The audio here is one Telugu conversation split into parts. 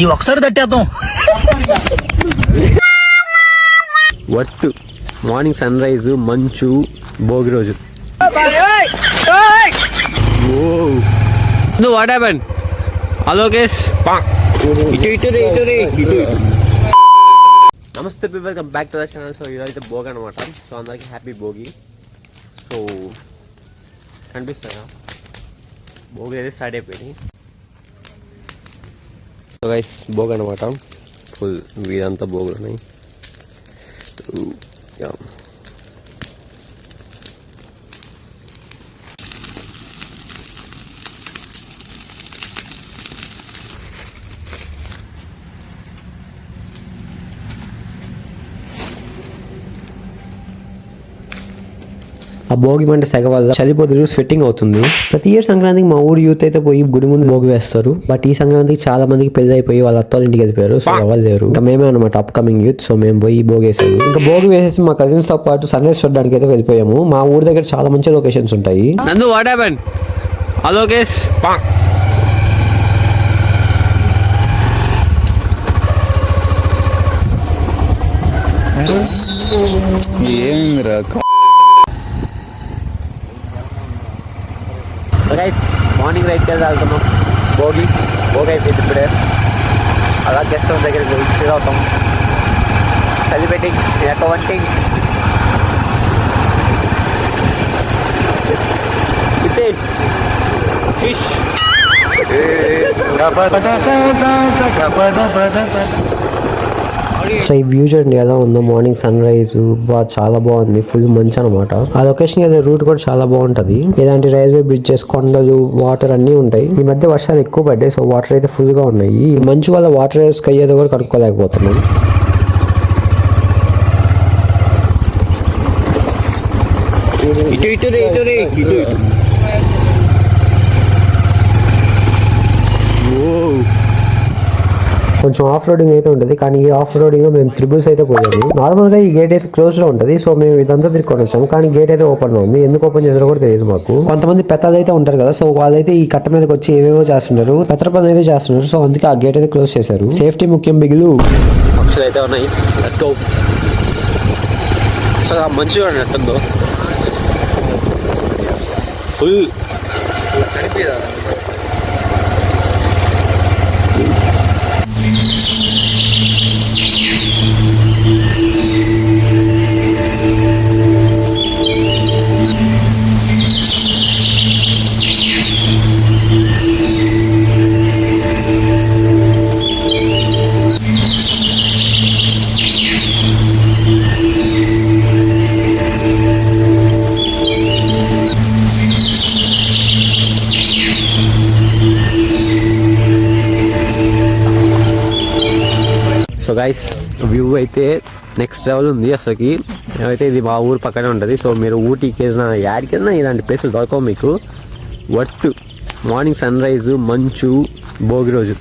ఈ ఒకసారి తట్టేద్దాం. వర్త్ మార్నింగ్ సన్ రైజ్ మంచు భోగి రోజు. నువ్వు వాట్ హ్యాపెన్ హలో కేస్. ఇటు ఇటు రే ఇటు రే ఇటు నమస్తే welcome back to the channel so ఇదైతే భోగి అనమాట సో అందరికి హ్యాపీ భోగి. సో కనిపిస్తారా భోగి అయితే స్టార్ట్ అయిపోయింది. సో గైస్ భోగి అనమాట ఫుల్ వీరంతా భోగులు ఉన్నాయి భోగి మంట సెగ వల్ల చలి పొద్దులు స్వెట్టింగ్ అవుతుంది. ప్రతి ఇయర్ సంక్రాంతికి మా ఊరు యూత్ అయితే పోయి గుడి ముందు భోగి వేస్తారు. బట్ ఈ సంక్రాంతికి చాలా మందికి పెళ్ళి అయిపోయి వాళ్ళ అత్తాల ఇంటికి వెళ్ళిపోయారు. సో ఎవరు లేరు. ఇంకా మేమే అనమాట అప్ కమింగ్ యూత్ సో మేము పోయి భోగి వేసాము. ఇంకా భోగి వేసేసి మా కజిన్స్తో పాటు సన్ రైజ్ చూడడానికి అయితే వెళ్ళిపోయాము. మా ఊరి దగ్గర చాలా మంచి లొకేషన్స్ ఉంటాయి. నందు వాట్ హ్యాపెన్ హలో కేస్ ఏంద్రా గైస్ మార్నింగ్ రైడ్కి వెళ్ళి వెళ్తున్నాం భోగి భోగి అయిపోయింది ఇప్పుడే అలా గెస్ట్ హౌస్ దగ్గరికి వెళ్ళి ఫీల్ అవుతాం సెలిబ్రేటింగ్స్ యొక్క వంటింగ్స్ ఫిష్ సో ఈ వ్యూ చూడండి ఎలా ఉందో. మార్నింగ్ సన్ రైజ్ బా చాలా బాగుంది. ఫుల్ మంచి అనమాట ఆ లొకేషన్ ఏదో రూట్ కూడా చాలా బాగుంటది. ఇలాంటి రైల్వే బ్రిడ్జెస్ కొండలు వాటర్ అన్ని ఉంటాయి. ఈ మధ్య వర్షాలు ఎక్కువ పడ్డాయి సో వాటర్ అయితే ఫుల్గా ఉన్నాయి. ఈ మంచు వల్ల వాటర్ స్కై ఏదో కూడా కనుక్కోలేకపోతున్నాం. ఇటు ఇటు రే ఇటు రే. ఇటు. కొంచెం ఆఫ్ రోడింగ్ అయితే ఉంటుంది. కానీ ఈ ఆఫ్ రోడింగ్ మేము త్రిబుల్స్ అయితే పోయాము. నార్మల్గా ఈ గేట్ అయితే క్లోజ్లో ఉంటుంది. సో మేము ఇదంతా తిరుక్కొని వచ్చాము. కానీ గేట్ అయితే ఓపెన్లో ఉంది. ఎందుకు ఓపెన్ చేసారో కూడా తెలియదు మాకు. కొంతమంది పెద్దలు అయితే ఉంటారు కదా. సో వాళ్ళైతే ఈ కట్ట మీదకి వచ్చి ఏవేవో చేస్తున్నారు పెద్ద పని అయితే చేస్తున్నారు సో అందుకే ఆ గేట్ అయితే క్లోజ్ చేశారు. సేఫ్టీ ముఖ్యం బిగులు పక్షులు అయితే ఉన్నాయి. సో మంచిగా ఎట్టుందో ఫుల్ సో గైస్ వ్యూ అయితే నెక్స్ట్ లెవెల్ ఉంది అసలుకి. అయితే ఇది మా ఊరు పక్కనే ఉంటుంది. సో మీరు ఊటీకి వెళ్ళినా యాడికి వెళ్ళినా ఇలాంటి ప్లేసులు దొరకవు మీకు. వర్త్ మార్నింగ్ సన్ రైజ్ మంచు భోగి రోజు.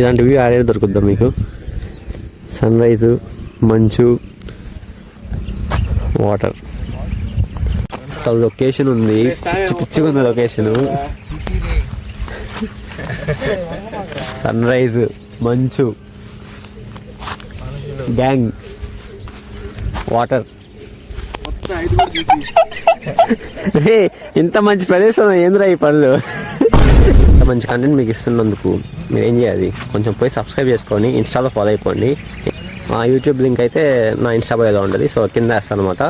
ఇలాంటి వ్యూ ఆడే దొరుకుద్దా మీకు? సన్ రైజు మంచు వాటర్ అసలు లొకేషన్ ఉంది. పిచ్చి పిచ్చిగా ఉంది లొకేషన్ సన్ రైజ్ మంచు గ్యాంగ్ వాటర్ ఇంత మంచి ప్రదేశం ఏంద్రా ఈ పనులు? ఇంత మంచి కంటెంట్ మీకు ఇస్తున్నందుకు మీరు ఏం చేయాలి? కొంచెం పోయి సబ్స్క్రైబ్ చేసుకొని ఇన్స్టాలో ఫాలో అయిపోండి. మా యూట్యూబ్ లింక్ అయితే నా ఇన్స్టా బయోలో ఉంటుంది. సో కింద వేస్తాను అనమాట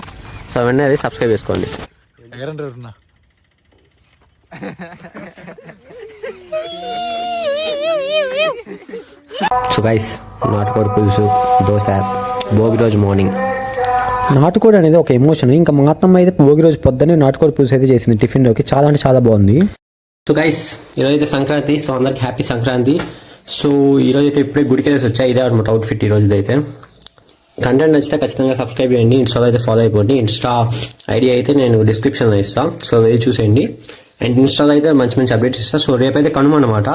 సో వెంటనే అది సబ్స్క్రైబ్ చేసుకోండి. సో గైస్ నాటుకోడి పులుసు దోశ భోగి రోజు మార్నింగ్ నాటుకోడి అనేది ఒక ఎమోషన్ ఇంకా మా అత్తమ్మ అయితే భోగి రోజు పొద్దున్నే నాటుకోడి పులుసు అయితే చేసింది టిఫిన్లోకి చాలా అంటే చాలా బాగుంది. సో గైస్ ఈరోజు అయితే సంక్రాంతి సో అందరికి హ్యాపీ సంక్రాంతి. సో ఈరోజు అయితే ఇప్పుడే గుడికి వెళ్ళేసి వచ్చా. ఇదే అనమాట అవుట్ఫిట్ ఈరోజు అయితే కంటెంట్ నచ్చితే ఖచ్చితంగా సబ్స్క్రైబ్ చేయండి. ఇన్స్టాలో అయితే ఫాలో అయిపోండి. ఇన్స్టా ఐడి అయితే నేను డిస్క్రిప్షన్లో ఇస్తాను సో వెళ్ళి చూసేయండి. అండ్ ఇన్స్టాలో అయితే మంచి మంచి అప్డేట్స్ ఇస్తా. సో రేపైతే కనుమ అనమాట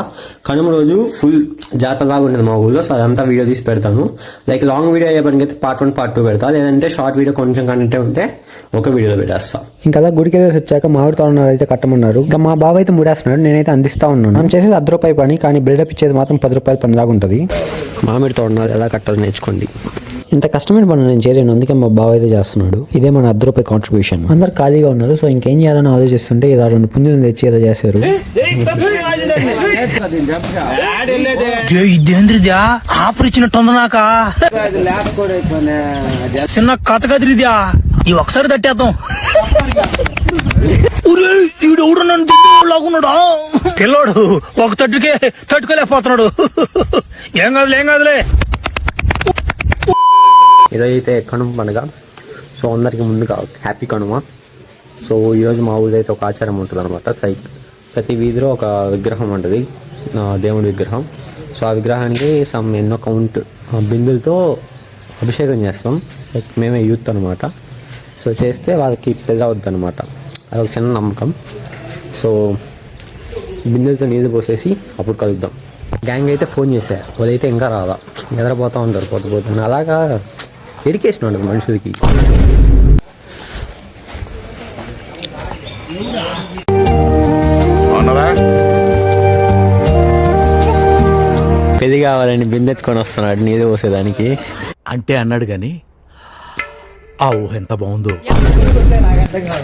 కనుమ రోజు ఫుల్ జాతర లాగా ఉంటుంది మా ఊళ్ళో సో అదంతా వీడియో తీసి పెడతాను. లైక్ లాంగ్ వీడియో అయ్యేపటికి అయితే పార్ట్ వన్ పార్ట్ టూ పెడతా. లేదంటే షార్ట్ వీడియో కొంచెం కంటెంట్ ఉంటే ఒక వీడియోలో పెట్టేస్తా. ఇంకా అలా గుడికి వచ్చాక మామిడి తోరణాలు అయితే కట్టమన్నారు. ఇంకా మా బావ అయితే ముడేస్తున్నాడు. నేనైతే అందిస్తా ఉన్నాను. మనం చేసేది అర్ధ రూపాయి పని కానీ బిల్డప్ ఇచ్చేది మాత్రం పది రూపాయల పని లాగా ఉంటుంది. మామిడి తోరణాలు ఎలా కట్టాలో నేర్చుకోండి. ఇంత కష్టమైన పని నేను చేయలేను అందుకే మా బావ అయితే చేస్తున్నాడు. ఇదే మన అర్ధ రూపాయి కాంట్రిబ్యూషన్ అందరు ఖాళీగా ఉన్నారు సో ఇంకేం చేయాలని ఆలోచిస్తుంటే ఇలా రెండు పుంజులు తెచ్చి ఇలా చేశారు. ఇదేంద్రిద్యా ఆఫర్ ఇచ్చినట్టుంది నాక చిన్న కథ కదిరిద్యా ఈ ఒకసారి తట్టేద్దాం. నన్ను తిట్టుకోలాగున్నాడా పిల్లోడు ఒక తట్టుకే తట్టుకోలేకపోతున్నాడు. ఏం కాదులే ఏం కాదులే. ఇదైతే కనుమ పండుగ సో అందరికి ముందుగా హ్యాపీ కనుమ. సో ఈరోజు మా ఊళ్ళో అయితే ఒక ఆచారం ఉంటుంది అనమాట లైక్ ప్రతి వీధిలో ఒక విగ్రహం ఉంటుంది. దేవుడి విగ్రహం. సో ఆ విగ్రహానికి సమ్ ఎన్నో కౌంట్ బిందులతో అభిషేకం చేస్తాం. లైక్ మేమే యూత్ అనమాట సో చేస్తే వాళ్ళకి పెద్ద అవుద్ది అనమాట అది ఒక చిన్న నమ్మకం. సో బిందెలతో నీళ్ళు పోసేసి అప్పుడు కలుద్దాం. గ్యాంగ్ అయితే ఫోన్ చేశారు వాళ్ళైతే ఇంకా రాదా నిద్రపోతూ ఉంటారు పోతూ అలాగా ఎడ్యుకేషన్ ఉండదు మనుషులకి. పెళ్ళి కావాలని బిందెత్తుకొని వస్తున్నాడు నీళ్ళు పోసేదానికి. అంటే అన్నాడు గాని ఆ ఊహ ఎంత బాగుందో.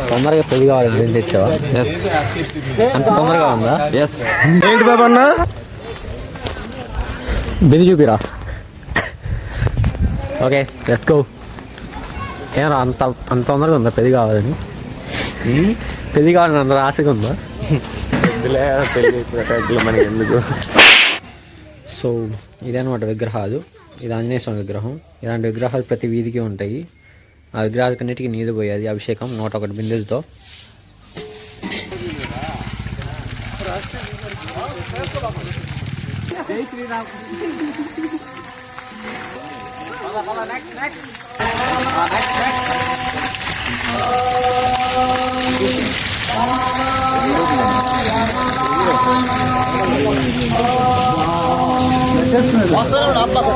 తొందరగా పెళ్ళి కావాలని బిందె తెచ్చావా ఎస్ అంత తొందరగా ఉందా? ఎస్ ఏంటి బాబా అన్న? బిందె చూపిరా. ఓకే లెట్స్ గో ఏమరా అంత అంత తొందరగా ఉందా? పెళ్ళి కావాలని? పెళ్ళి కావాలని అంత ఆశగా ఉందా? మనకి ఎందుకు? సో ఇదనమాట విగ్రహాలు. ఇది ఆంజనేయ స్వామి విగ్రహం. ఇలాంటి విగ్రహాలు ప్రతి వీధికి ఉంటాయి. ఆ విగ్రహాలకన్నిటికీ నీళ్ళు పోయేది. అభిషేకం నూట ఒకటి బిందెలతో. 왔어요 아빠가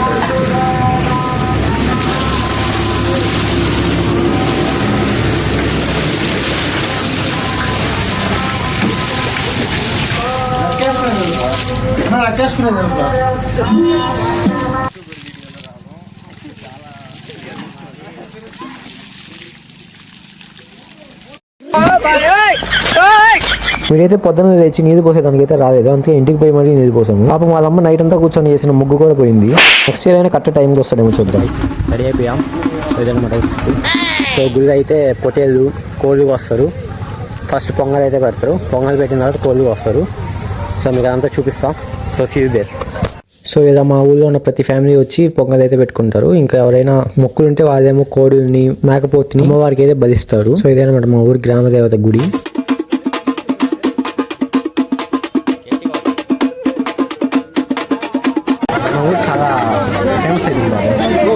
열 వీడైతే పొద్దున్న లేచి నీళ్ళు పోసేదానికి అయితే రాలేదు. అందుకే ఇంటికి పోయి మరీ నీళ్ళు పోసాము. పాపం వాళ్ళ అమ్మ నైట్ అంతా కూర్చొని చేసిన ముగ్గు కూడా పోయింది. నెక్స్ట్ ఇయర్ అయినా కరెక్ట్ టైంకి వస్తాడేమో చూద్దాం. రెడీ అయిపోయాం. సో ఇదనమాట సో గుడిలో అయితే పొటేళ్ళు కోళ్ళు వస్తారు ఫస్ట్ పొంగల్ అయితే పెడతారు. పొంగల్ పెట్టిన తర్వాత కోళ్ళు వస్తారు సో మీకు అదంతా చూపిస్తాం. సో సీ దేర్ సో ఇలా మా ఊళ్ళో ఉన్న ప్రతి ఫ్యామిలీ వచ్చి పొంగల్ అయితే పెట్టుకుంటారు. ఇంకా ఎవరైనా మొక్కులు ఉంటే వాళ్ళేమో కోడుల్ని మేకపోతుని అమ్మవారికి అయితే బలిస్తారు. సో ఇదేనమాట మా ఊరి గ్రామ దేవత గుడి. మా ఊరు చాలా ఫేమస్ అయింది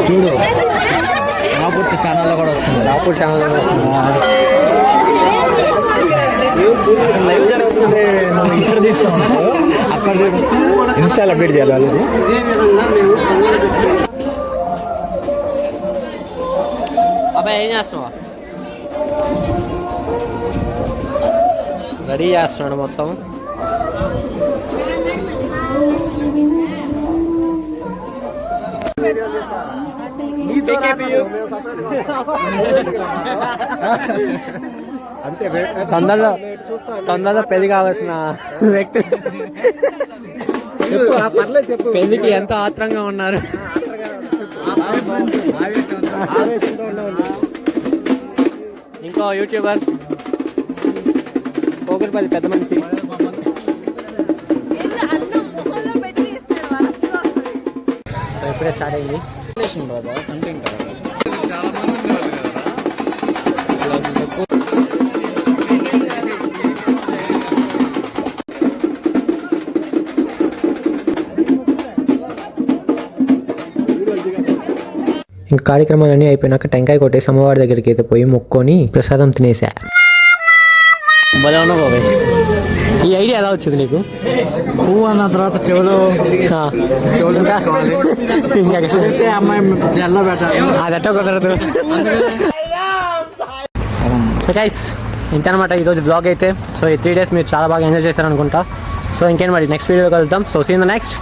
చూడు రాపూర్ ఛానల్లో కూడా వస్తుంది. రాపూర్ ఛానల్లో అక్కడ ఇన్స్టాల్ అప్డేట్ చేయాలి వాళ్ళది అబ్బాయి ఏం చేస్తున్నావా రెడీ చేస్తున్నాడు మొత్తం తొందరలో తొందరలో పెళ్ళి కావాల్సిన వ్యక్తి. పెళ్ళికి ఎంత ఆత్రంగా ఉన్నారు? ఇంకో యూట్యూబర్. పోగురుపల్లి పెద్ద మనిషి. సో ఇప్పుడే స్టార్ట్ అయింది. ఇంకా కార్యక్రమాలన్నీ అయిపోయినాక టెంకాయ కొట్టేసి అమ్మవారి దగ్గరికి అయితే పోయి మొక్కొని ప్రసాదం తినేసా. భలే ఉన్నావు బాబాయ్. ఈ ఐడియా ఎలా వచ్చింది నీకు? పువ్వు అన్న తర్వాత చెవులు. చెవులు ఇంకా అమ్మాయి జల్ల పెట్టాలి. అది ఎట్టో కుదరదు సో గైస్ ఇంతనమాట ఈరోజు బ్లాగ్ అయితే. సో ఈ త్రీ డేస్ మీరు చాలా బాగా ఎంజాయ్ చేశారు అనుకుంటా సో ఇంకేం మరి నెక్స్ట్ వీడియో కలుద్దాం. So seen the next